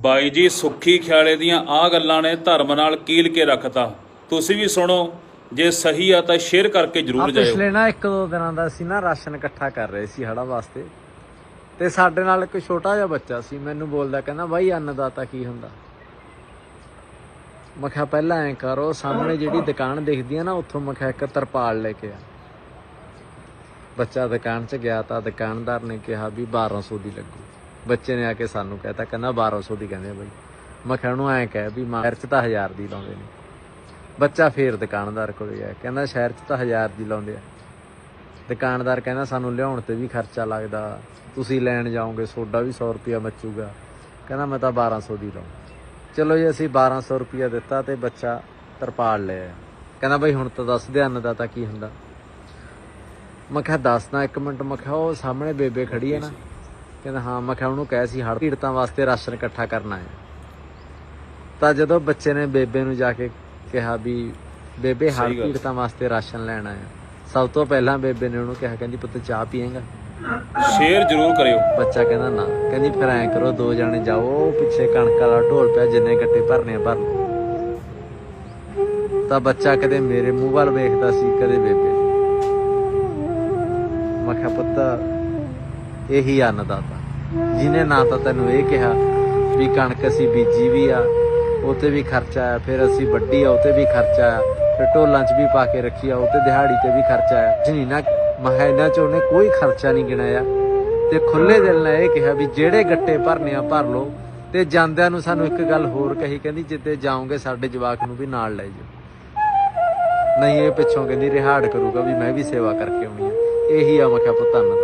ਬਾਈ ਜੀ ਸੁੱਖੀ ਖਿਆਲੇ ਦੀਆਂ ਆ ਗੱਲਾਂ ਨੇ ਧਰਮ ਨਾਲ ਕੀਲ ਕੇ ਰੱਖਤਾ। ਤੁਸੀਂ ਵੀ ਸੁਣੋ ਜੇ ਸਹੀ ਆ ਤਾਂ ਸ਼ੇਅਰ ਕਰਕੇ ਜਰੂਰ ਜਾਇਓ। ਪਿਛਲੇ ਨਾ ਇੱਕ ਦੋ ਦਿਨਾਂ ਦਾ ਸੀ ਨਾ ਰਾਸ਼ਨ ਇਕੱਠਾ ਕਰ ਰਹੇ ਸੀ ਹੜਾ ਵਾਸਤੇ। ਤੇ ਸਾਡੇ ਨਾਲ ਇੱਕ ਛੋਟਾ ਜਿਹਾ ਬੱਚਾ ਸੀ ਮੈਨੂੰ ਬੋਲਦਾ ਕਹਿੰਦਾ ਬਾਈ ਅੰਨਦਾਤਾ ਕੀ ਹੁੰਦਾ? ਮੈਂ ਕਿਹਾ ਪਹਿਲਾਂ ਐ ਕਰੋ ਸਾਹਮਣੇ ਜਿਹੜੀ ਦੁਕਾਨ ਦਿਖਦੀ ਆ ਨਾ ਉੱਥੋਂ ਮੈਂ ਕਿਹਾ ਇੱਕ ਤਰਪਾਲ ਲੈ ਕੇ ਆ। ਬੱਚਾ ਦੁਕਾਨ 'ਚ ਗਿਆ ਤਾਂ ਦੁਕਾਨਦਾਰ ਨੇ ਕਿਹਾ ਵੀ 1200 ਦੀ ਲੱਗੂ। ਬੱਚੇ ਨੇ ਆ ਕੇ ਸਾਨੂੰ ਕਹਿਤਾ, ਕਹਿੰਦਾ 1200 ਦੀ, ਕਹਿੰਦੇ ਆ ਬਾਈ। ਮੈਂ ਕਿਹਾ ਉਹਨੂੰ ਐ ਕਹਿ ਵੀ ਮਾਰ 'ਚ ਤਾਂ 1000 ਦੀ ਲਾਉਂਦੇ ਨੇ। ਬੱਚਾ ਫੇਰ ਦੁਕਾਨਦਾਰ ਕੋਲ ਗਿਆ ਕਹਿੰਦਾ ਸ਼ਹਿਰ 'ਚ ਤਾਂ 1000 ਦੀ ਲਾਉਂਦੇ ਆ। ਦੁਕਾਨਦਾਰ ਕਹਿੰਦਾ ਸਾਨੂੰ ਲਿਆਉਣ ਤੇ ਵੀ ਖਰਚਾ ਲੱਗਦਾ, ਤੁਸੀਂ ਲੈਣ ਜਾਓਗੇ, ਸੋਡਾ ਵੀ 100 ਰੁਪਿਆ ਬਚੂਗਾ। ਕਹਿੰਦਾ ਮੈਂ ਤਾਂ 1200 ਦੀ ਲਾਉਂ ਚਲੋ ਜੀ, ਅਸੀਂ 1200 ਰੁਪਿਆ ਦਿੱਤਾ ਤੇ ਬੱਚਾ ਤਰਪਾਲ ਲਿਆ ਕਹਿੰਦਾ ਬਈ ਹੁਣ ਤਾਂ ਦੱਸ ਦੇ, ਅੰਨ ਦਾ ਤਾਂ ਕੀ ਹੁੰਦਾ। ਮੈਂ ਕਿਹਾ ਦੱਸਦਾ ਇੱਕ ਮਿੰਟ, ਮੈਂ ਕਿਹਾ ਉਹ ਸਾਹਮਣੇ ਬੇਬੇ ਖੜੀ ਹੈ ਨਾ। ਕਹਿੰਦਾ ਹਾਂ ਮੈਂ ਕਿਹਾ ਉਹਨੂੰ ਕਹਿ ਸੀ ਹੜ ਪੀੜਤਾਂ ਵਾਸਤੇ ਰਾਸ਼ਨ ਇਕੱਠਾ ਕਰਨਾ ਹੈ। ਤਾਂ ਜਦੋਂ ਬੱਚੇ ਨੇ ਬੇਬੇ ਨੂੰ ਜਾ ਕੇ ਕਿਹਾ ਵੀ ਬੇਬੇ ਹੜ। ਪੀੜਤਾਂ ਵਾਸਤੇ ਰਾਸ਼ਨ ਲੈਣਾ ਹੈ ਸਭ ਤੋਂ ਪਹਿਲਾਂ ਬੇਬੇ ਨੇ ਉਹਨੂੰ ਕਿਹਾ ਕਹਿੰਦੀ ਪੁੱਤ ਚਾਹ ਪੀਏਗਾ? ਸ਼ੇਅਰ ਜਰੂਰ ਕਰਿਓ। ਬੱਚਾ ਕਹਿੰਦਾ ਨਾ। ਕਹਿੰਦੀ ਫਿਰ ਐਂ ਕਰੋ ਦੋ ਜਣੇ ਜਾਓ ਪਿੱਛੇ ਕਣਕ ਵਾਲਾ ਢੋਲ ਪਿਆ ਜਿੰਨੇ ਗੱਟੇ ਭਰਨੇ ਭਰ ਲਓ। ਤਾਂ ਬੱਚਾ ਕਦੇ ਮੇਰੇ ਮੂੰਹ ਵੱਲ ਵੇਖਦਾ ਸੀ ਕਦੇ ਬੇਬੇ ਮੈਂ ਕਿਹਾ ਪੁੱਤ ਇਹੀ ਅੰਨਦਾਤਾ। ਜਿਹਨੇ ਨਾ ਤਾਂ ਤੈਨੂੰ ਇਹ ਕਿਹਾ ਵੀ ਕਣਕ ਅਸੀਂ ਬੀਜੀ ਵੀ ਆ ਉਤੇ ਵੀ ਖਰਚਾ ਆ, ਫਿਰ ਅਸੀਂ ਵੱਡੀ ਆ ਉਤੇ ਵੀ ਖਰਚਾ ਆ, ਫਿਰ ਢੋਲਾਂ 'ਚ ਵੀ ਪਾ ਕੇ ਰੱਖੀ ਆ ਉਤੇ ਦਿਹਾੜੀ ਤੇ ਵੀ ਖਰਚਾ ਆ। ਜਨੀਨਾ ਮਹਾ 'ਚ ਉਹਨੇ ਕੋਈ ਖਰਚਾ ਨਹੀਂ ਗਿਣਾਇਆ। ਤੇ ਖੁੱਲੇ ਦਿਲ ਨਾਲ ਇਹ ਕਿਹਾ ਵੀ ਜਿਹੜੇ ਗੱਟੇ ਭਰਨੇ ਆ, ਭਰ ਲਓ। ਤੇ ਜਾਂਦਿਆਂ ਨੂੰ ਸਾਨੂੰ ਇੱਕ ਗੱਲ ਹੋਰ ਕਹੀ, ਕਹਿੰਦੀ ਜਿੱਦੇ ਜਾਓਗੇ ਸਾਡੇ ਜਵਾਕ ਨੂੰ ਵੀ ਨਾਲ ਲੈ ਜਾਓ ਨਹੀਂ, ਇਹ ਪਿੱਛੋਂ ਕਹਿੰਦੀ ਰਿਹਾੜ ਕਰੂਗਾ ਵੀ ਮੈਂ ਵੀ ਸੇਵਾ ਕਰਕੇ ਆਉਣੀ ਆ। ਇਹੀ ਆ ਮੈਂ ਕਿਹਾ ਪੁੱਤਾਂ ਦਾ